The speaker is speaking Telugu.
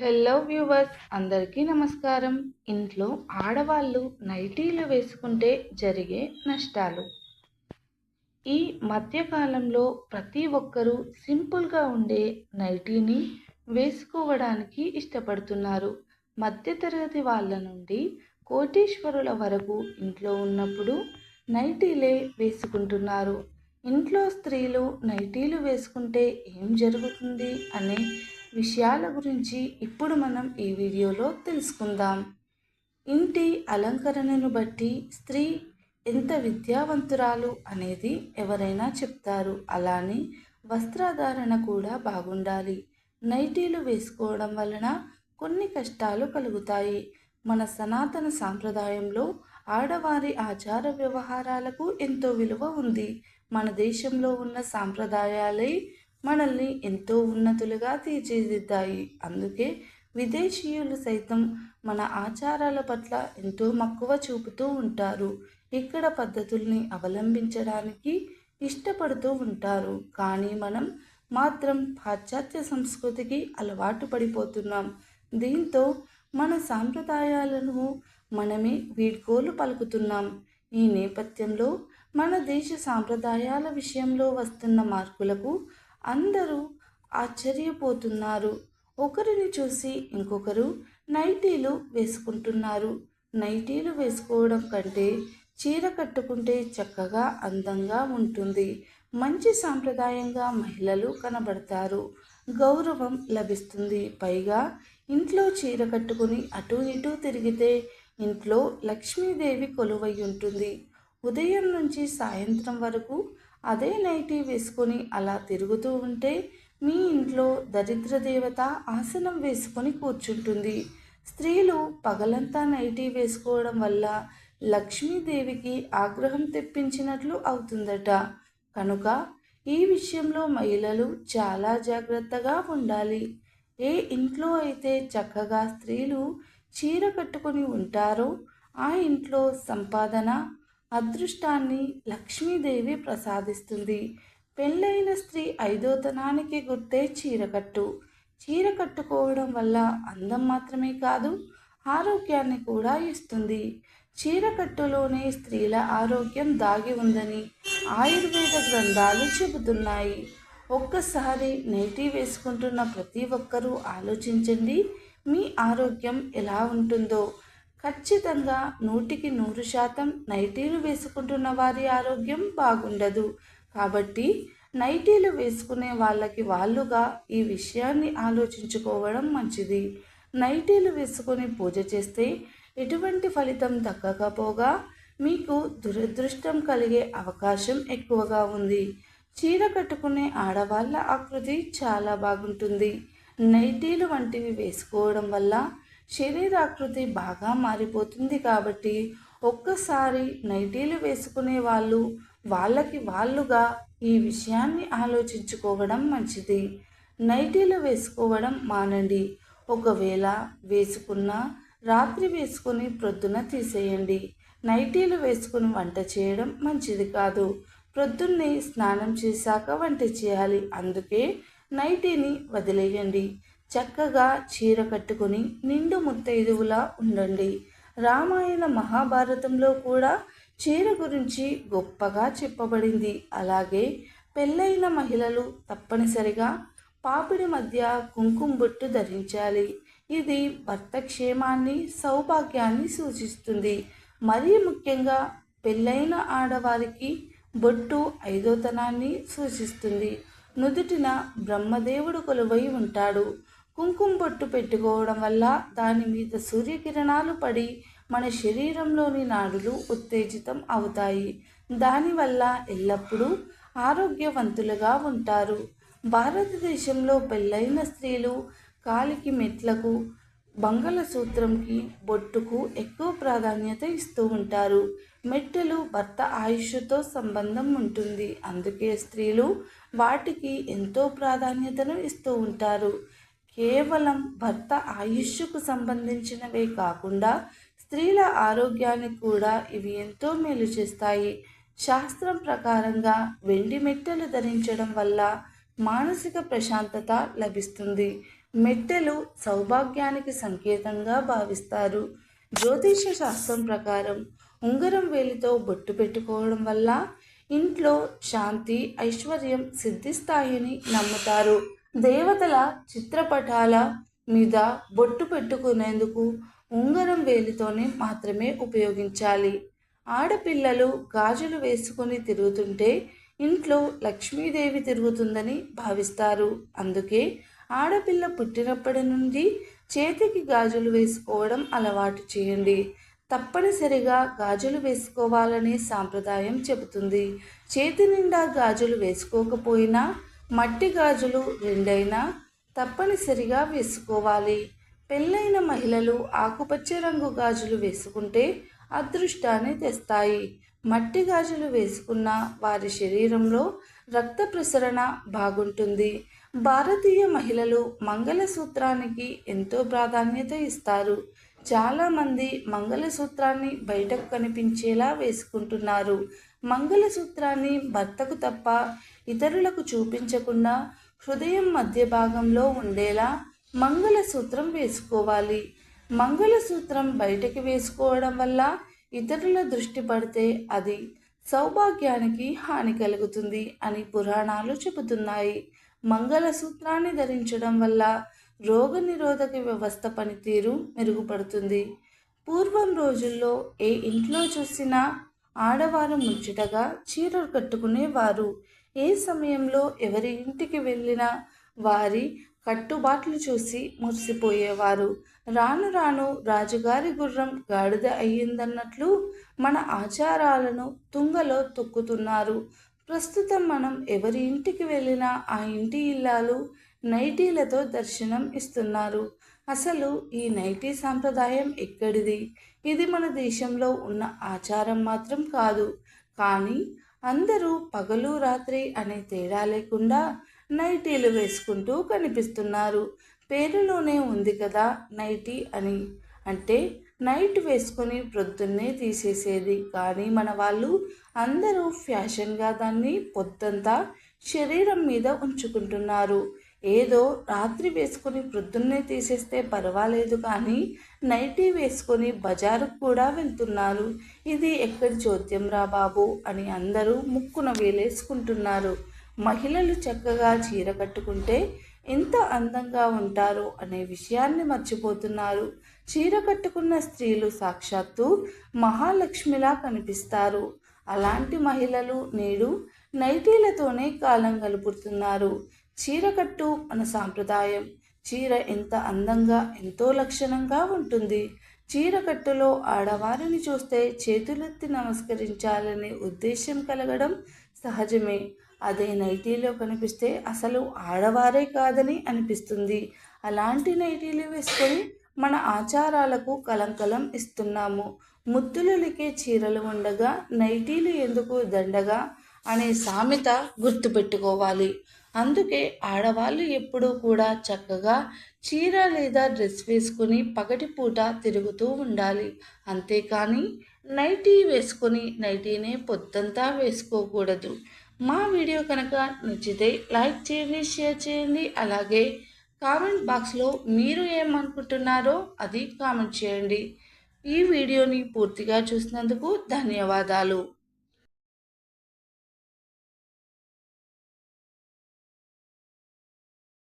హలో వ్యూవర్స్ అందరికీ నమస్కారం. ఇంట్లో ఆడవాళ్ళు నైటీలు వేసుకుంటే జరిగే నష్టాలు. ఈ మధ్యకాలంలో ప్రతి ఒక్కరూ సింపుల్గా ఉండే నైటీని వేసుకోవడానికి ఇష్టపడుతున్నారు. మధ్యతరగతి వాళ్ళ నుండి కోటీశ్వరుల వరకు ఇంట్లో ఉన్నప్పుడు నైటీలే వేసుకుంటున్నారు. ఇంట్లో స్త్రీలు నైటీలు వేసుకుంటే ఏం జరుగుతుంది అనే విషయాల గురించి ఇప్పుడు మనం ఈ వీడియోలో తెలుసుకుందాం. ఇంటి అలంకరణను బట్టి స్త్రీ ఎంత విద్యావంతురాలు అనేది ఎవరైనా చెప్తారు. అలానే వస్త్రధారణ కూడా బాగుండాలి. నైటీలు వేసుకోవడం వలన కొన్ని కష్టాలు కలుగుతాయి. మన సనాతన సాంప్రదాయంలో ఆడవారి ఆచార వ్యవహారాలకు ఎంతో విలువ ఉంది. మన దేశంలో ఉన్న సాంప్రదాయాలే మనల్ని ఎంతో ఉన్నతులుగా తీర్చిదిద్దాయి. అందుకే విదేశీయులు సైతం మన ఆచారాల పట్ల ఎంతో మక్కువ చూపుతూ ఉంటారు. ఇక్కడ పద్ధతుల్ని అవలంబించడానికి ఇష్టపడుతూ ఉంటారు. కానీ మనం మాత్రం పాశ్చాత్య సంస్కృతికి అలవాటు పడిపోతున్నాం. దీంతో మన సాంప్రదాయాలను మనమే వీడ్కోలు పలుకుతున్నాం. ఈ నేపథ్యంలో మన దేశ సాంప్రదాయాల విషయంలో వస్తున్న మార్పులకు అందరూ ఆశ్చర్యపోతున్నారు. ఒకరిని చూసి ఇంకొకరు నైటీలు వేసుకుంటున్నారు. నైటీలు వేసుకోవడం కంటే చీర కట్టుకుంటే చక్కగా అందంగా ఉంటుంది. మంచి సాంప్రదాయంగా మహిళలు కనబడతారు. గౌరవం లభిస్తుంది. పైగా ఇంట్లో చీర కట్టుకుని అటు ఇటు తిరిగితే ఇంట్లో లక్ష్మీదేవి కొలువై ఉంటుంది. ఉదయం నుంచి సాయంత్రం వరకు అదే నైటీ వేసుకొని అలా తిరుగుతూ ఉంటే మీ ఇంట్లో దరిద్ర దేవత ఆసనం వేసుకొని కూర్చుంటుంది. స్త్రీలు పగలంతా నైటీ వేసుకోవడం వల్ల లక్ష్మీదేవికి ఆగ్రహం తెప్పించినట్లు అవుతుందట. కనుక ఈ విషయంలో మహిళలు చాలా జాగ్రత్తగా ఉండాలి. ఏ ఇంట్లో అయితే చక్కగా స్త్రీలు చీర కట్టుకొని ఉంటారో ఆ ఇంట్లో సంపాదన అదృష్టాన్ని లక్ష్మీదేవి ప్రసాదిస్తుంది. పెళ్ళైన స్త్రీ ఐదోతనానికి గుర్తే చీరకట్టు చీర కట్టుకోవడం వల్ల అందం మాత్రమే కాదు ఆరోగ్యాన్ని కూడా ఇస్తుంది. చీరకట్టులోనే స్త్రీల ఆరోగ్యం దాగి ఉందని ఆయుర్వేద గ్రంథాలు చెబుతున్నాయి. ఒక్కసారి నేటి వేసుకుంటున్న ప్రతి ఒక్కరూ ఆలోచించండి మీ ఆరోగ్యం ఎలా ఉంటుందో. ఖచ్చితంగా నూటికి నూరు శాతం నైటీలు వేసుకుంటున్న వారి ఆరోగ్యం బాగుండదు. కాబట్టి నైటీలు వేసుకునే వాళ్ళకి వాళ్ళుగా ఈ విషయాన్ని ఆలోచించుకోవడం మంచిది. నైటీలు వేసుకొని పూజ చేస్తే ఎటువంటి ఫలితం దక్కకపోగా మీకు దురదృష్టం కలిగే అవకాశం ఎక్కువగా ఉంది. చీర కట్టుకునే ఆడవాళ్ళ ఆకృతి చాలా బాగుంటుంది. నైటీలు వంటివి వేసుకోవడం వల్ల శరీరాకృతి బాగా మారిపోతుంది కాబట్టి ఒక్కసారి నైటీలు వేసుకునే వాళ్ళు వాళ్ళకి వాళ్ళుగా ఈ విషయాన్ని ఆలోచించుకోవడం మంచిది. నైటీలు వేసుకోవడం మానండి. ఒకవేళ వేసుకున్న రాత్రి వేసుకొని ప్రొద్దున తీసేయండి. నైటీలు వేసుకుని వంట చేయడం మంచిది కాదు. ప్రొద్దున్నే స్నానం చేశాక వంట చేయాలి. అందుకే నైటీని వదిలేయండి. చక్కగా చీర కట్టుకుని నిండు ముత్తైదువులా ఉండండి. రామాయణ మహాభారతంలో కూడా చీర గురించి గొప్పగా చెప్పబడింది. అలాగే పెళ్ళైన మహిళలు తప్పనిసరిగా పాపిడి మధ్య కుంకుమ బొట్టు ధరించాలి. ఇది భర్త క్షేమాన్ని సౌభాగ్యాన్ని సూచిస్తుంది. మరీ ముఖ్యంగా పెళ్ళైన ఆడవారికి బొట్టు ఐదోతనాన్ని సూచిస్తుంది. నుదుటిన బ్రహ్మదేవుడు కొలువై ఉంటాడు. కుంకుమ బొట్టు పెట్టుకోవడం వల్ల దాని మీద సూర్యకిరణాలు పడి మన శరీరంలోని నాడులు ఉత్తేజితం అవుతాయి. దానివల్ల ఎల్లప్పుడూ ఆరోగ్యవంతులుగా ఉంటారు. భారతదేశంలో పెళ్ళైన స్త్రీలు కాలికి మెట్లకు మంగళసూత్రంకి బొట్టుకు ఎక్కువ ప్రాధాన్యత ఇస్తూ ఉంటారు. మెట్టెలు భర్త ఆయుష్తో సంబంధం ఉంటుంది. అందుకే స్త్రీలు వాటికి ఎంతో ప్రాధాన్యతను ఇస్తూ ఉంటారు. కేవలం భర్త ఆయుష్కు సంబంధించినవే కాకుండా స్త్రీల ఆరోగ్యానికి కూడా ఇవి ఎంతో మేలు చేస్తాయి. శాస్త్రం ప్రకారంగా వెండి మెట్టెలు ధరించడం వల్ల మానసిక ప్రశాంతత లభిస్తుంది. మెట్టెలు సౌభాగ్యానికి సంకేతంగా భావిస్తారు. జ్యోతిష శాస్త్రం ప్రకారం ఉంగరం వేలితో బొట్టు పెట్టుకోవడం వల్ల ఇంట్లో శాంతి ఐశ్వర్యం సిద్ధిస్తాయని నమ్ముతారు. దేవతల చిత్రపటాల మీద బొట్టు పెట్టుకునేందుకు ఉంగరం వేలితోనే మాత్రమే ఉపయోగించాలి. ఆడపిల్లలు గాజులు వేసుకొని తిరుగుతుంటే ఇంట్లో లక్ష్మీదేవి తిరుగుతుందని భావిస్తారు. అందుకే ఆడపిల్ల పుట్టినప్పటి నుండి చేతికి గాజులు వేసుకోవడం అలవాటు చేయండి. తప్పనిసరిగా గాజులు వేసుకోవాలనే సాంప్రదాయం చెబుతుంది. చేతి నిండా గాజులు వేసుకోకపోయినా మట్టి గాజులు రెండైనా తప్పనిసరిగా వేసుకోవాలి. పెళ్ళైన మహిళలు ఆకుపచ్చ రంగు గాజులు వేసుకుంటే అదృష్టాన్ని తెస్తాయి. మట్టి గాజులు వేసుకున్న వారి శరీరంలో రక్త ప్రసరణ బాగుంటుంది. భారతీయ మహిళలు మంగళసూత్రానికి ఎంతో ప్రాధాన్యత ఇస్తారు. చాలామంది మంగళసూత్రాన్ని బయటకు కనిపించేలా వేసుకుంటున్నారు. మంగళసూత్రాన్ని భర్తకు తప్ప ఇతరులకు చూపించకుండా హృదయం మధ్య భాగంలో ఉండేలా మంగళసూత్రం వేసుకోవాలి. మంగళసూత్రం బయటకి వేసుకోవడం వల్ల ఇతరుల దృష్టి పడితే అది సౌభాగ్యానికి హాని కలుగుతుంది అని పురాణాలు చెబుతున్నాయి. మంగళసూత్రాన్ని ధరించడం వల్ల రోగనిరోధక వ్యవస్థ పనితీరు మెరుగుపడుతుంది. పూర్వం రోజుల్లో ఏ ఇంట్లో చూసినా ఆడవారు ముచ్చటగా చీరలు కట్టుకునేవారు. ఏ సమయంలో ఎవరి ఇంటికి వెళ్ళినా వారి కట్టుబాట్లు చూసి మురిసిపోయేవారు. రాను రాను రాజుగారి గుర్రం గాడిద అయ్యిందన్నట్లు మన ఆచారాలను తుంగలో తొక్కుతున్నారు. ప్రస్తుతం మనం ఎవరి ఇంటికి వెళ్ళినా ఆ ఇంటి ఇల్లాలు నైటీలతో దర్శనం ఇస్తున్నారు. అసలు ఈ నైటీ సాంప్రదాయం ఎక్కడిది? ఇది మన దేశంలో ఉన్న ఆచారం మాత్రం కాదు. కానీ అందరూ పగలు రాత్రి అనే తేడా లేకుండా నైటీలు వేసుకుంటూ కనిపిస్తున్నారు. పేరులోనే ఉంది కదా నైటీ అని. అంటే నైట్ వేసుకొని ప్రొద్దున్నే తీసేసేది. కానీ మన వాళ్ళు అందరూ ఫ్యాషన్గా దాన్ని పొద్దంతా శరీరం మీద ఉంచుకుంటున్నారు. ఏదో రాత్రి వేసుకొని ప్రొద్దున్నే తీసేస్తే పర్వాలేదు కానీ నైటీ వేసుకొని బజారుకు కూడా వెళ్తున్నారు. ఇది ఎక్కడి చోద్యం రా బాబు అని అందరూ ముక్కున వేలేసుకుంటున్నారు. మహిళలు చక్కగా చీర కట్టుకుంటే ఎంత అందంగా ఉంటారు అనే విషయాన్ని మర్చిపోతున్నారు. చీర కట్టుకున్న స్త్రీలు సాక్షాత్తు మహాలక్ష్మిలా కనిపిస్తారు. అలాంటి మహిళలు నేడు నైటీలతోనే కాలం గలుపుతున్నారు చీరకట్టు మన సాంప్రదాయం. చీర ఎంత అందంగా ఎంతో లక్షణంగా ఉంటుంది. చీరకట్టులో ఆడవారిని చూస్తే చేతులెత్తి నమస్కరించాలనే ఉద్దేశం కలగడం సహజమే. అదే నైటీలో కనిపిస్తే అసలు ఆడవారే కాదని అనిపిస్తుంది. అలాంటి నైటీలు వేసుకొని మన ఆచారాలకు కలంకలం ఇస్తున్నాము. ముద్దులలికే చీరలు ఉండగా నైటీలు ఎందుకు దండగా? అనే సామెత గుర్తుపెట్టుకోవాలి. అందుకే ఆడవాళ్ళు ఎప్పుడూ కూడా చక్కగా చీర లేదా డ్రెస్ వేసుకుని పగటిపూట తిరుగుతూ ఉండాలి. అంతేకాని నైటీ వేసుకొని నైటీనే పొద్దంతా వేసుకోకూడదు. మా వీడియో కనుక నచ్చితే లైక్ చేయండి షేర్ చేయండి అలాగే కామెంట్ బాక్స్లో మీరు ఏమనుకుంటున్నారో అది కామెంట్ చేయండి. ఈ వీడియోని పూర్తిగా చూసినందుకు ధన్యవాదాలు.